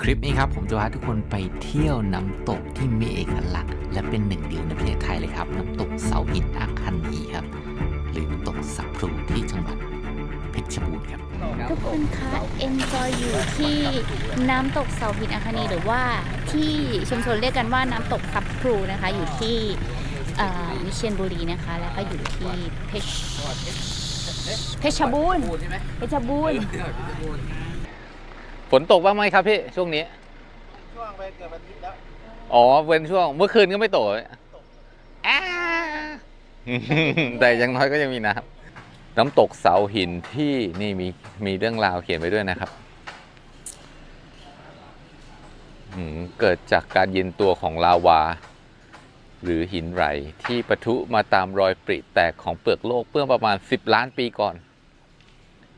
คลิปนี้ครับผมจะพาทุกคนไปเที่ยวน้ำตกที่มีเอกลักษณ์และเป็นหนึ่งเดียวในประเทศไทยเลยครับ น้ำตกเสาหินอาคันนีครับ หรือน้ำตกสักพลูที่จังหวัดเพชรบูรณ์ครับ ทุกคนคะเอ็นจอยอยู่ที่น้ำตกเสาหินอาคานีหรือว่าที่ชุมชนเรียกกันว่าน้ำตกซับพลูนะคะ อยู่ที่อ่อวิเชียรบุรีนะคะ แล้วก็อยู่ที่เพชรเพชรบูรณ์เพชรบูรณ์ ฝนตกบ้างไหมครับพี่ช่วงนี้ ช่วงไปเกือบอาทิตย์แล้วอ๋อเป็นช่วงเมื่อคืนก็ไม่ตกอ่าแต่อยังน้อยก็ยังมีน้ำน้ำตกเสาหินที่นี่มีมีเรื่องราวเขียนไว้ด้วยนะครับอืมเกิดจากการเย็นตัวของลาวา หรือหินไหลที่ปะทุมาตามรอยปริแตกของเปลือกโลกเมื่อประมาณ 10 ล้านปีก่อน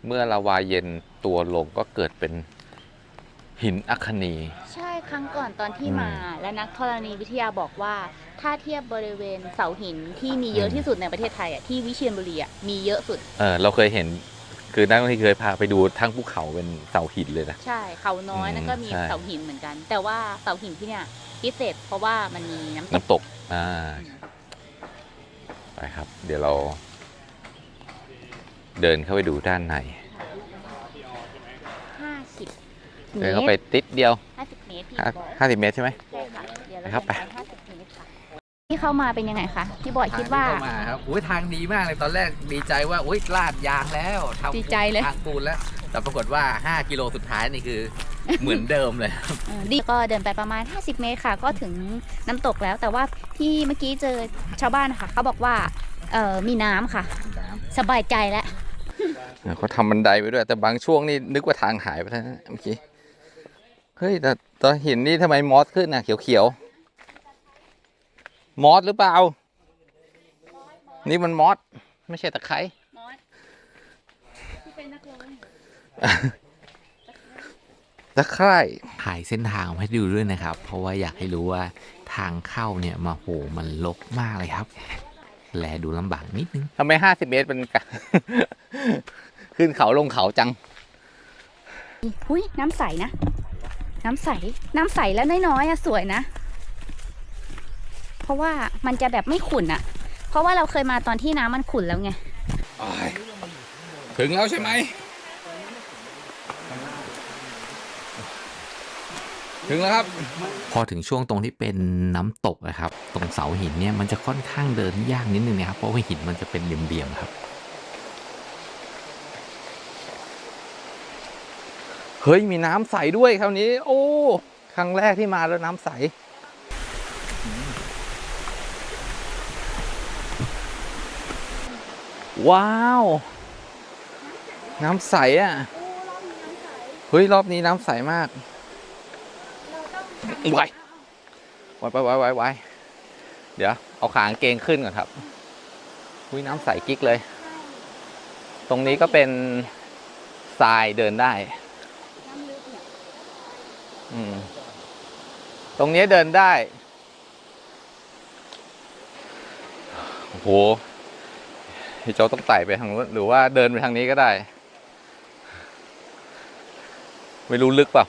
เมื่อลาวาเย็นตัวลงก็เกิดเป็น หินอัคนี ใช่ครั้งก่อนตอนที่อืมมา และนักธรณีวิทยาบอกว่า ถ้าเทียบบริเวณเสาหินที่มีเยอะที่สุดในประเทศไทยอะที่วิเชียรบุรีอะมีเยอะสุด เออเราเคยเห็นคือนักท่องเที่ยวเคยพาไปดูทั้งภูเขาเป็นเสาหินเลยนะ ใช่เขาน้อยอืมนั่นก็มีใช่ เสาหินเหมือนกัน แต่ว่าเสาหินที่เนี่ยพิเศษเพราะว่ามันมีน้ำตกน้ำตกอ่าไปครับ เดี๋ยวเรา เดินเข้าไปดูด้านใน ห้าสิบ เดินเข้าไปติดเดียวห้าสิบเมตรพี่ห้าบอกห้าสิบเมตรใช่ไหม ใช่ค่ะเดี๋ยวเราไปครับเดินไปห้าสิบเมตรค่ะที่เข้ามาเป็นยังไงคะพี่บอยคิดว่า ทงที่เข้มาครับอุ้ยทางดีมากเลยตอนแรกดีใจว่าอุ้ยลาดยางแล้วทำดีใจเลย ทางปูนแล้ว แต่ปรากฏว่า 5 กิโลสุดท้ายนี่คือ เหมือนเดิมเลย เออดีก็เดินไปประมาณ 50 เมตรค่ะ ก็ถึงน้ำตกแล้ว แต่ว่าที่เมื่อกี้เจอชาวบ้านค่ะ เขาบอกว่าเออมีน้ำค่ะ สบายใจแล้ว เขาทำบันไดไปด้วย แต่บางช่วงนี่นึกว่าทางหายไปแล้วนะเมื่อกี้ เฮ้ยแต่ตอนหินนี่ทำไมมอสขึ้นนะเขียวๆ มอสหรือเปล่า นี่มันมอสไม่ใช่ตะไคร้ตะไคร่ถ่ายเส้นทางมาให้ดูด้วยนะครับ เพราะว่าอยากให้รู้ว่าทางเข้าเนี่ยมาโหมันลกมากเลยครับ แลดูลำบากนิดนึงทำไมห้าสิบเมตรเป็นกะขึ้นเขาลงเขาจังหุ้ยน้ำใสนะ น้ำใส น้ำใสแล้วน้อยๆอะสวยนะ เพราะว่ามันจะแบบไม่ขุ่นอะเพราะว่าเราเคยมาตอนที่น้ำมันขุ่นแล้วไง ถึงแล้วใช่ไหม ถึงแล้วครับ พอถึงช่วงตรงที่เป็นน้ำตกนะครับ ตรงเสาหินเนี่ยมันจะค่อนข้างเดินยากนิดนึงนะครับ เพราะว่าหินมันจะเป็นเหลี่ยมๆครับ เฮ้ยมีน้ำใสด้วยคราวนี้ โอ้ครั้งแรกที่มาแล้วน้ำใสว้าว น้ำใสอะเฮ้ย รอบนี้น้ำใสมากไว้ไว้ไว้ไว้ไว้ไว้เดี๋ยว เอาขางเกงขึ้นก่อนครับอุ้ยน้ำใสกิ๊กเลย ตรงนี้ก็เป็นทรายเดินได้อืม ตรงนี้เดินได้โอ้โหพี่โจต้องไต่ไปทางนู้นหรือว่าเดินไปทางนี้ก็ได้ ไม่รู้ลึกเปล่า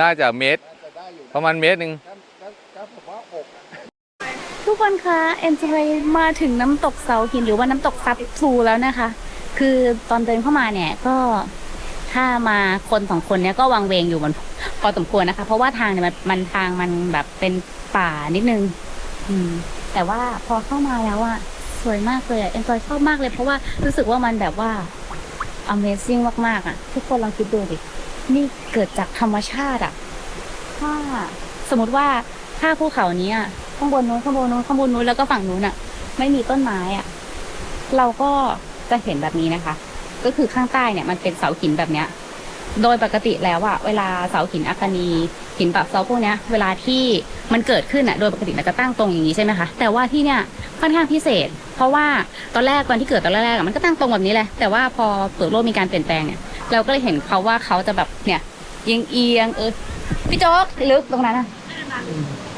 น่าจะเมตรจะได้อยู่ประมาณเมตรหนึ่งก็ก็ก็ผมว่าอกอะทุกคนคะเอ็นจอยมาถึงน้ำตกเสาหินหรือว่าน้ำตกซับพลูแล้วนะคะ คือตอนเดินเข้ามาเนี่ยก็ ถ้ามาคนสองคนเนี่ยก็วางเวงอยู่มันพอสมควรนะคะ เพราะว่าทางเนี่ยมันมันทางมันแบบเป็นป่านิดนึง อืม แต่ว่าพอเข้ามาแล้วอะสวยมากเลยเอ็นจอยชอบมากเลย เพราะว่ารู้สึกว่ามันแบบว่า Amazing มากๆอะทุกคนลองคิดดูดินี่เกิดจากธรรมชาติอะถ้าสมมติว่าถ้าภูเขานี้อะข้างบนนู้นข้างบนนู้นข้างบนนู้นแล้วก็ฝั่งนู้นอะไม่มีต้นไม้อะเราก็จะเห็นแบบนี้นะคะ ก็คือข้างใต้เนี่ยมันเป็นเสาหินแบบเนี้ย โดยปกติแล้วอะเวลาเสาหินอัคนีหินปะเสาพวกเนี้ย เวลาที่มันเกิดขึ้นอะโดยปกติมันจะตั้งตรงอย่างนี้ใช่ไหมคะแต่ว่าที่เนี่ยค่อนข้างพิเศษ เพราะว่าตอนแรกวันที่เกิดตอนแรกๆมันก็ตั้งตรงแบบนี้แหละแต่ว่าพอเปลือกโลกมีการเปลี่ยนแปลงเนี่ยเราก็เลยเห็นเขาว่าเขาจะแบบเนี่ยเอียงเอียงเออพี่โจ๊กลึกตรงนั้นอะ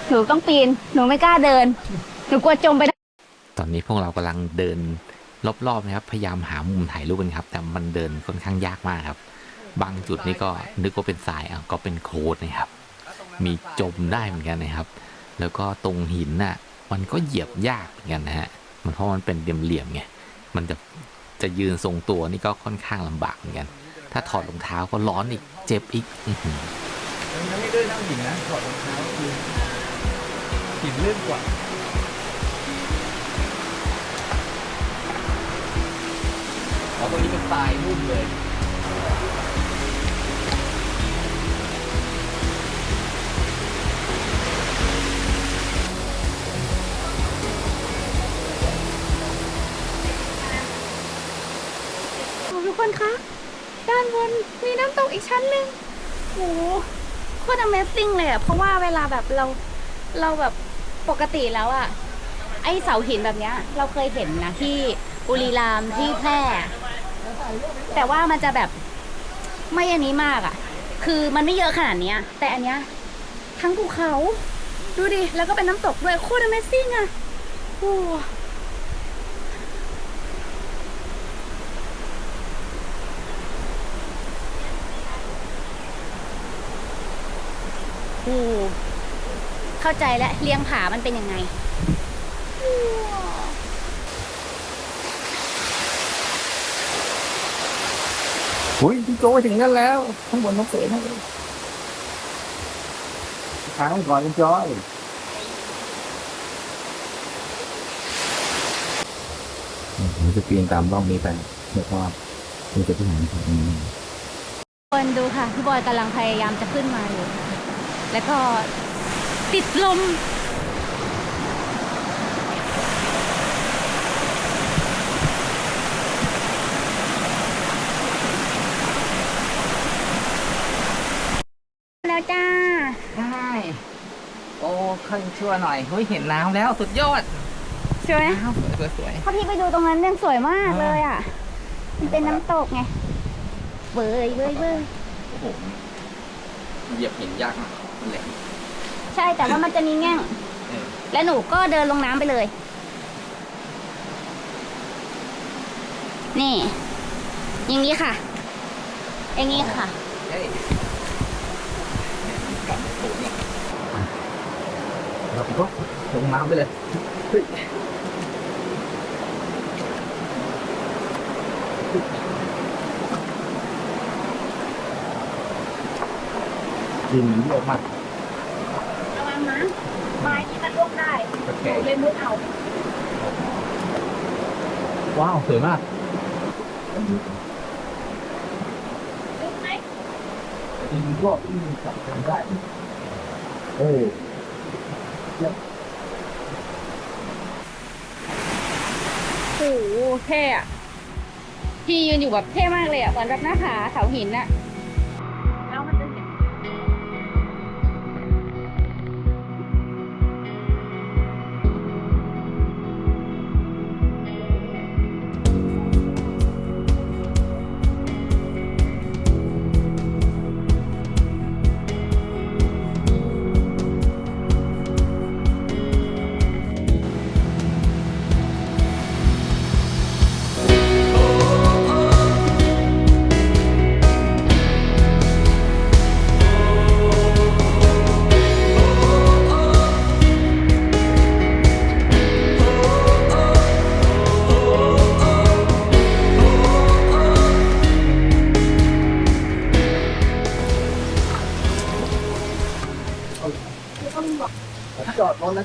หนูต้องปีน หนูไม่กล้าเดิน หนูกลัวจมไป ตอนนี้พวกเรากำลังเดิน รอบๆนะครับ พยายามหามุมถ่ายรูปกันครับ แต่มันเดินค่อนข้างยากมากครับ บางจุดนี่ก็นึกว่าเป็นทรายอะก็เป็นโคลนนะครับ มีจมได้เหมือนกันนะครับ แล้วก็ตรงหินน่ะ มันก็เหยียบยากเหมือนกันนะฮะ มันเพราะมันเป็นเหลี่ยมๆไง มันจะจะยืนทรงตัวนี่ก็ค่อนข้างลำบากเหมือนกัน ถ้าถอดรองเท้าก็ร้อนอีก เจ็บอีกอือหือมันไม่ได้นั่งหินนะถอดรองเท้าคือหินลื่นกว่า ตรงนี้เป็นทรายนุ่มเลย ทุกคนคะ ด้านบนมีน้ำตกอีกชั้นหนึ่งโหโคตร Amazing เลยอะเพราะว่าเวลาแบบเราเราแบบปกติแล้วอะไอเสาหินแบบเนี้ย เราเคยเห็นนะที่บุรีรัมย์ที่แพร่ แต่ว่ามันจะแบบไม่อันนี้มากอะคือมันไม่เยอะขนาดเนี้ย แต่อันเนี้ยทั้งภูเขา ดูดิ แล้วก็เป็นน้ำตกด้วยโคตร Amazing อะโอ้โอ้เข้าใจแล้วเลี้ยงผามันเป็นยังไง อุ้ยพี่โจไปถึงนั่นแล้วข้างบนน้องเสนั่นเลยค้างก่อนคุณจอยผมจะปีนตามร่องนี้ไปเดี๋ยวว่าเราจะไปไหนครับคนดูค่ะพี่บอยกำลังพยายามจะขึ้นมาอยู่แล้วก็ติดลม แล้วจ้า ใช่โอ้ขึ้น ชั่วหน่อยเฮ้ยเห็นน้ำแล้วสุดยอดใช่ไหมน้ำสวยสวยสวยพอพี่ไปดูตรงนั้นยังสวยมากเลยอะ มันเป็นน้ำตกไงเบยเบยเบยโอ้โหเหยียบหินยากมากมันแหลมใช่แต่ว่ามันจะมีแง่ง เออและหนูก็เดินลงน้ำไปเลย นี่ อย่างนี้ค่ะ อย่างนี้ค่ะ เฮ้ยกลับสูง อีกเราก็ลงน้ำไปเลยเฮ้ยดินมันเยอะมากระวังนะไม้ที่มันลวกได้โอเคเล่นมุดเอา ว้าว สวยมากลึกไหมดินก็ที่จับกันได้ เออ โอ้โหเท่อะพี่ยืนอยู่แบบเท่มากเลยอะเหมือนแบบหน้าผาเสาหินอะ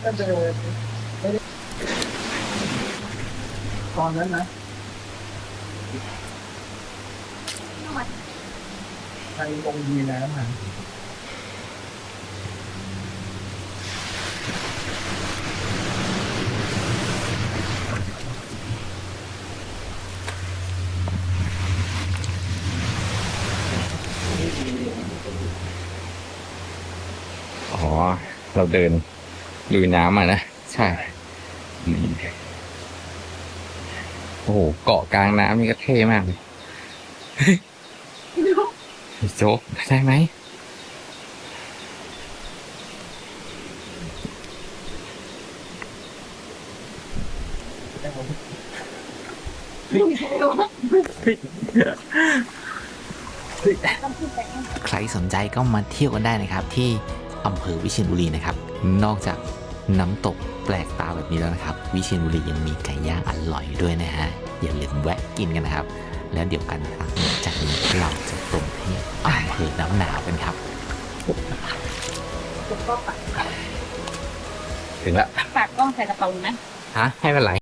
ก็เดินไม่ได้ตอนนั้นนะใครลงดีน้ำอะอ๋อ เราเดิน ลุยน้ำอะนะ ใช่โอ้โหเกาะกลางน้ำนี่ก็เท่มากเลยโจ๊กได้ไหมใครสนใจก็มาเที่ยวกันได้นะครับ ที่อำเภอวิเชียรบุรีนะครับ นอกจากน้ำตกแปลกตาแบบนี้แล้วนะครับ วิเชียรบุรียังมีไก่ย่างอร่อยด้วยนะฮะ อย่าลืมแวะกินกันนะครับ แล้วเดี๋ยวกันทางจากนี้เราจะตรงที่อำเภอน้ำหนาวกันครับ ถึงแล้วฝากกล้องใส่กระเป๋านะ ฮะ ให้เป็นไร